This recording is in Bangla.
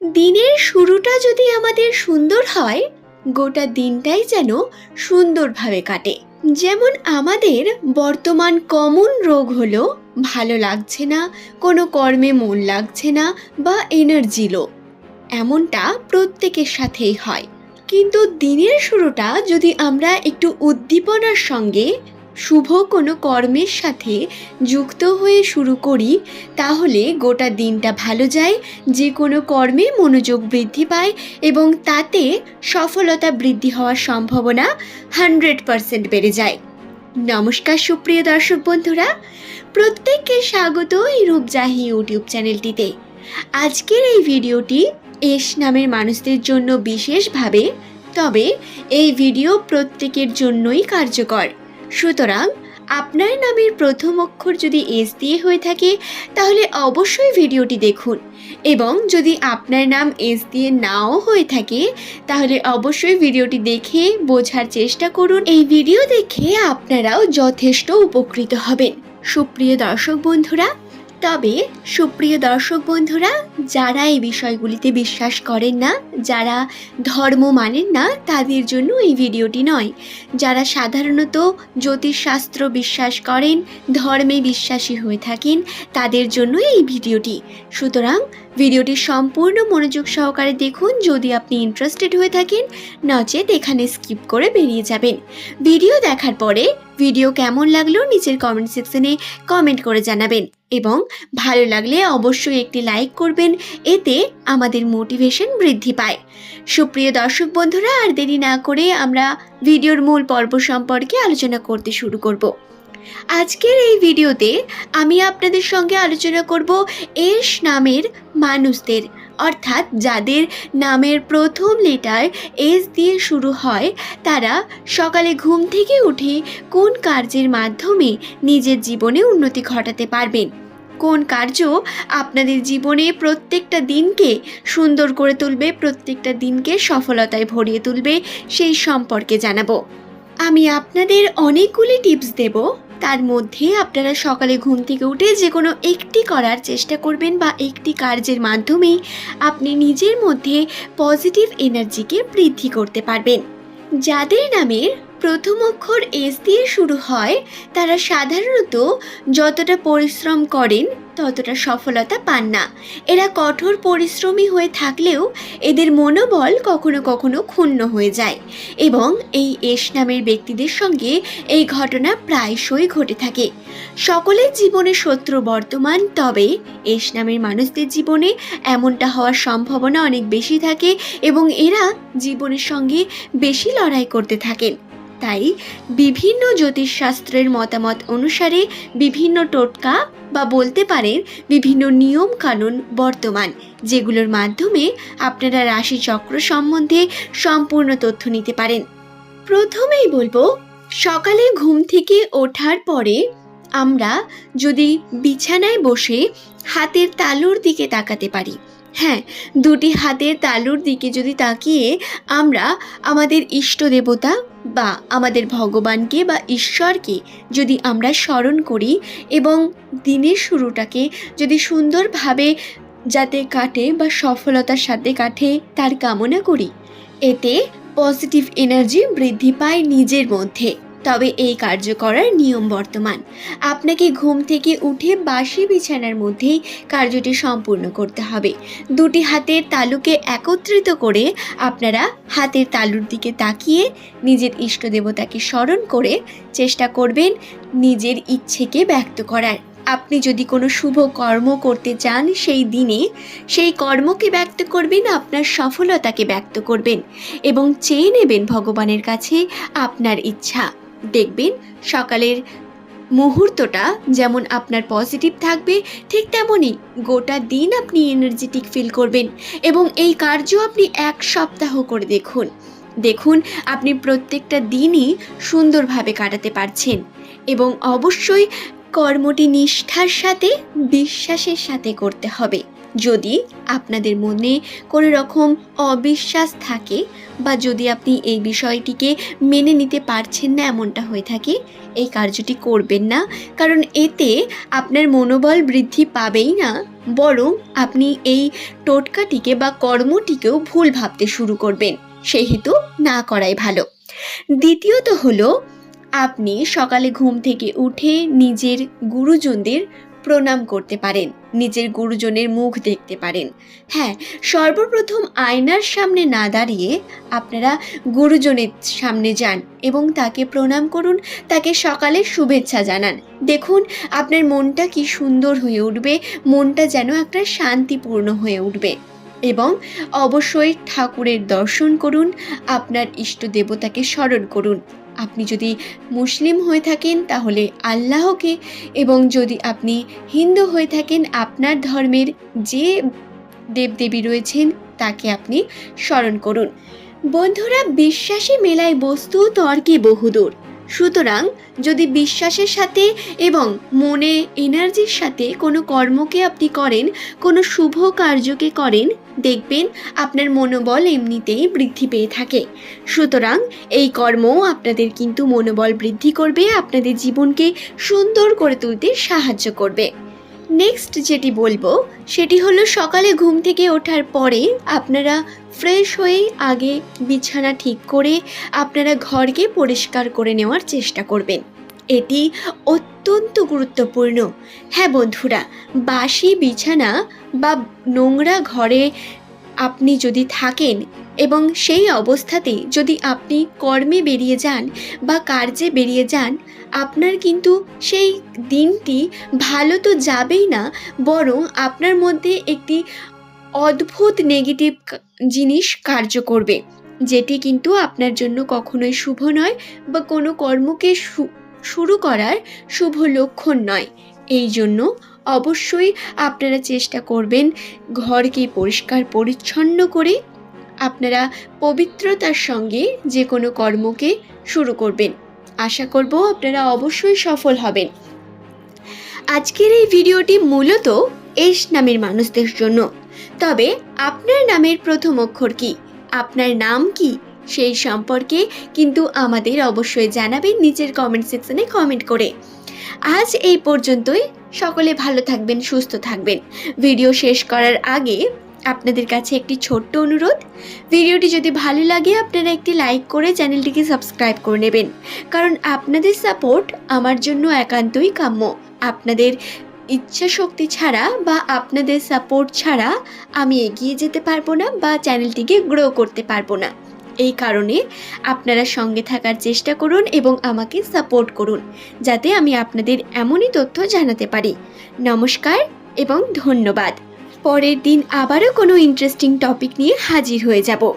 দিনের শুরুটা যদি আমাদের সুন্দর হয়, গোটা দিনটাই যেন সুন্দরভাবে কাটে। যেমন আমাদের বর্তমান কমন রোগ হলো, ভালো লাগছে না, কোনো কর্মে মন লাগছে না বা এনার্জি লো এমনটা প্রত্যেকের সাথেই হয়। কিন্তু দিনের শুরুটা যদি আমরা একটু উদ্দীপনার সঙ্গে শুভ কোনো কর্মের সাথে যুক্ত হয়ে শুরু করি, তাহলে গোটা দিনটা ভালো যায়, যে কোনো কর্মে মনোযোগ বৃদ্ধি পায় এবং তাতে সফলতা বৃদ্ধি হওয়ার সম্ভাবনা হান্ড্রেড পারসেন্ট বেড়ে যায়। নমস্কার সুপ্রিয় দর্শক বন্ধুরা, প্রত্যেককে স্বাগত এই রূপজাহি ইউটিউব চ্যানেলটিতে। আজকের এই ভিডিওটি এস নামের মানুষদের জন্য বিশেষভাবে, তবে এই ভিডিও প্রত্যেকের জন্যই কার্যকর। সুতরাং আপনার নামের প্রথম অক্ষর যদি এস দিয়ে হয়ে থাকে, তাহলে অবশ্যই ভিডিওটি দেখুন। এবং যদি আপনার নাম এস দিয়ে নাও হয়ে থাকে, তাহলে অবশ্যই ভিডিওটি দেখে বোঝার চেষ্টা করুন। এই ভিডিও দেখে আপনারাও যথেষ্ট উপকৃত হবেন। সুপ্রিয় দর্শক বন্ধুরা তবে সুপ্রিয় দর্শক বন্ধুরা, যারা এই বিষয়গুলিতে বিশ্বাস করেন না, যারা ধর্ম মানেন না, তাদের জন্য এই ভিডিওটি নয়। যারা সাধারণত জ্যোতিষশাস্ত্র বিশ্বাস করেন, ধর্মে বিশ্বাসী হয়ে থাকেন, তাদের জন্য এই ভিডিওটি। সুতরাং ভিডিওটি সম্পূর্ণ মনোযোগ সহকারে দেখুন। যদি আপনি ইন্টারেস্টেড হয়ে থাকেন নচেত এখানে স্কিপ করে বেরিয়ে যাবেন। ভিডিও দেখার পরে ভিডিও কেমন লাগল নিচের কমেন্ট সেকশনে কমেন্ট করে জানাবেন এবং ভালো লাগলে অবশ্যই একটি লাইক করবেন, এতে আমাদের মোটিভেশন বৃদ্ধি পায়। সুপ্রিয় দর্শক বন্ধুরা, আর দেরি না করে আমরা ভিডিওর মূল পর্ব সম্পর্কে আলোচনা করতে শুরু করব। আজকের এই ভিডিওতে আমি আপনাদের সঙ্গে আলোচনা করব এস নামের মানুষদের, অর্থাৎ যাদের নামের প্রথম লেটার এস দিয়ে শুরু হয়, তারা সকালে ঘুম থেকে উঠে কোন কার্যের মাধ্যমে নিজের জীবনে উন্নতি ঘটাতে পারবেন? কোন কার্য আপনাদের জীবনে প্রত্যেকটা দিনকে সুন্দর করে তুলবে, প্রত্যেকটা দিনকে সফলতায় ভরিয়ে তুলবে, সেই সম্পর্কে জানাব। আমি আপনাদের অনেকগুলি টিপস দেব। তার মধ্যে আপনারা সকালে ঘুম থেকে উঠে যে কোনো একটি করার চেষ্টা করবেন বা একটি কার্যের মাধ্যমে আপনি নিজের মধ্যে পজিটিভ এনার্জিকে বৃদ্ধি করতে পারবেন। যাদের নামের প্রথম অক্ষর এস দিয়ে শুরু হয়, তারা সাধারণত যতটা পরিশ্রম করেন, ততটা সফলতা পান না। এরা কঠোর পরিশ্রমী হয়ে থাকলেও এদের মনোবল কখনো কখনো ক্ষুণ্ণ হয়ে যায় এবং এই এস নামের ব্যক্তিদের সঙ্গে এই ঘটনা প্রায়শই ঘটে থাকে। সকলের জীবনে শত্রু বর্তমান, তবে এস নামের মানুষদের জীবনে এমনটা হওয়ার সম্ভাবনা অনেক বেশি থাকে এবং এরা জীবনের সঙ্গে বেশি লড়াই করতে থাকেন। তাই বিভিন্ন জ্যোতিষশাস্ত্রের মতামত অনুসারে বিভিন্ন টোটকা বা বলতে পারেন বিভিন্ন নিয়ম কানুন বর্তমান, যেগুলোর মাধ্যমে আপনারা রাশিচক্র সম্বন্ধে সম্পূর্ণ তথ্য নিতে পারেন। প্রথমেই বলব, সকালে ঘুম থেকে ওঠার পরে আমরা যদি বিছানায় বসে হাতের তালুর দিকে তাকাতে পারি হ্যাঁ দুটি হাতের তালুর দিকে যদি তাকিয়ে আমরা আমাদের ইষ্ট দেবতা বা আমাদের ভগবানকে বা ঈশ্বরকে যদি আমরা স্মরণ করি এবং দিনের শুরুটাকে যদি সুন্দরভাবে যাতে কাটে বা সফলতার সাথে কাটে তার কামনা করি, এতে পজিটিভ এনার্জি বৃদ্ধি পায় নিজের মধ্যে। তবে এই কার্য করার নিয়ম বর্তমান। আপনাকে ঘুম থেকে উঠে বাসি বিছানার মধ্যেই কার্যটি সম্পূর্ণ করতে হবে। দুটি হাতের তালুকে একত্রিত করে আপনারা হাতের তালুর দিকে তাকিয়ে নিজের ইষ্ট দেবতাকে স্মরণ করে চেষ্টা করবেন নিজের ইচ্ছেকে ব্যক্ত করার। আপনি যদি কোনো শুভ কর্ম করতে চান সেই দিনে সেই কর্মকে ব্যক্ত করবেন, আপনার সফলতাকে ব্যক্ত করবেন এবং চেয়ে নেবেন ভগবানের কাছে আপনার ইচ্ছা। দেখবেন সকালের মুহূর্তটা যেমন আপনার পজিটিভ থাকবে, ঠিক তেমনই গোটা দিন আপনি এনার্জেটিক ফিল করবেন এবং এই কার্য আপনি এক সপ্তাহ করে দেখুন। দেখুন আপনি প্রত্যেকটা দিনই সুন্দরভাবে কাটাতে পারছেন এবং অবশ্যই কর্মটি নিষ্ঠার সাথে, বিশ্বাসের সাথে করতে হবে। যদি আপনাদের মনে কোনো রকম অবিশ্বাস থাকে বা যদি আপনি এই বিষয়টিকে মেনে নিতে পারছেন না এমনটা হয়ে থাকে, এই কার্যটি করবেন না। কারণ এতে আপনার মনোবল বৃদ্ধি পাবেই না, বরং আপনি এই টোটকাটিকে বা কর্মটিকেও ভুল ভাবতে শুরু করবেন। সেহেতু না করাই ভালো। দ্বিতীয়ত হলো, আপনি সকালে ঘুম থেকে উঠে নিজের গুরুজনদের প্রণাম করতে পারেন, নিজের গুরুজনের মুখ দেখতে পারেন। হ্যাঁ সর্বপ্রথম আয়নার সামনে না দাঁড়িয়ে আপনারা গুরুজনের সামনে যান এবং তাকে প্রণাম করুন, তাকে সকালে শুভেচ্ছা জানান। দেখুন, আপনার মনটা কি সুন্দর হয়ে উঠবে, মনটা যেন একটা শান্তিপূর্ণ হয়ে উঠবে। এবং অবশ্যই ঠাকুরের দর্শন করুন, আপনার ইষ্ট দেবতাকে স্মরণ করুন। আপনি যদি মুসলিম হয়ে থাকেন, তাহলে আল্লাহকে এবং যদি আপনি হিন্দু হয়ে থাকেন, আপনার ধর্মের যে দেবদেবী রয়েছেন, তাকে আপনি স্মরণ করুন। বন্ধুরা, বিশ্বাসী মেলায় বস্তু তর্কে বহুদূর। সুতরাং যদি বিশ্বাসের সাথে এবং মনে এনার্জির সাথে কোনো কর্মকে আপনি করেন, কোনো শুভ কার্যকে করেন, দেখবেন আপনার মনোবল এমনিতেই বৃদ্ধি পেয়ে থাকে। সুতরাং এই কর্ম আপনাদের কিন্তু মনোবল বৃদ্ধি করবে, আপনাদের জীবনকে সুন্দর করে তুলতে সাহায্য করবে। নেক্সট যেটি বলব, সেটি হলো সকালে ঘুম থেকে ওঠার পরে আপনারা ফ্রেশ হয়ে আগে বিছানা ঠিক করে আপনারা ঘরকে পরিষ্কার করে নেওয়ার চেষ্টা করবেন। এটি অত্যন্ত গুরুত্বপূর্ণ। হ্যাঁ বন্ধুরা, বাসি বিছানা বা নোংরা ঘরে আপনি যদি থাকেন এবং সেই অবস্থাতে যদি আপনি কর্মে বেরিয়ে যান বা কার্যে বেরিয়ে যান, আপনার কিন্তু সেই দিনটি ভালো তো যাবেই না, বরং আপনার মধ্যে একটি অদ্ভুত নেগেটিভ জিনিস কার্য করবে। যেটি কিন্তু আপনার জন্য কখনোই শুভ নয় বা কোনো কর্মকে শুরু করার শুভ লক্ষণ নয়। এই জন্য অবশ্যই আপনারা চেষ্টা করবেন ঘরকে পরিষ্কার পরিচ্ছন্ন করে আপনারা পবিত্রতার সঙ্গে যে কোনো কর্মকে শুরু করবেন। আশা করব আপনারা অবশ্যই সফল হবেন। আজকের এই ভিডিওটি মূলত এস নামের মানুষদের জন্য। তবে আপনার নামের প্রথম অক্ষর কি? আপনার নাম কি? সেই সম্পর্কে কিন্তু আমাদের অবশ্যই জানাবেন, নিচের কমেন্ট সেকশনে কমেন্ট করে। আজ এই পর্যন্তই। সকলে ভালো থাকবেন, সুস্থ থাকবেন। ভিডিও শেষ করার আগে আপনাদের কাছে একটি ছোট্ট অনুরোধ। ভিডিওটি যদি ভালো লাগে, আপনারা একটি লাইক করে চ্যানেলটিকে সাবস্ক্রাইব করে নেবেন। কারণ আপনাদের সাপোর্ট আমার জন্য একান্তই কাম্য। আপনাদের ইচ্ছা শক্তি ছাড়া বা আপনাদের সাপোর্ট ছাড়া আমি এগিয়ে যেতে পারব না বা চ্যানেলটিকে গ্রো করতে পারব না। এই কারণে আপনারা সঙ্গে থাকার চেষ্টা করুন এবং আমাকে সাপোর্ট করুন, যাতে আমি আপনাদের এমনই তথ্য জানাতে পারি। নমস্কার এবং ধন্যবাদ। পরের দিন আবারও কোনো ইন্টারেস্টিং টপিক নিয়ে হাজির হয়ে যাব।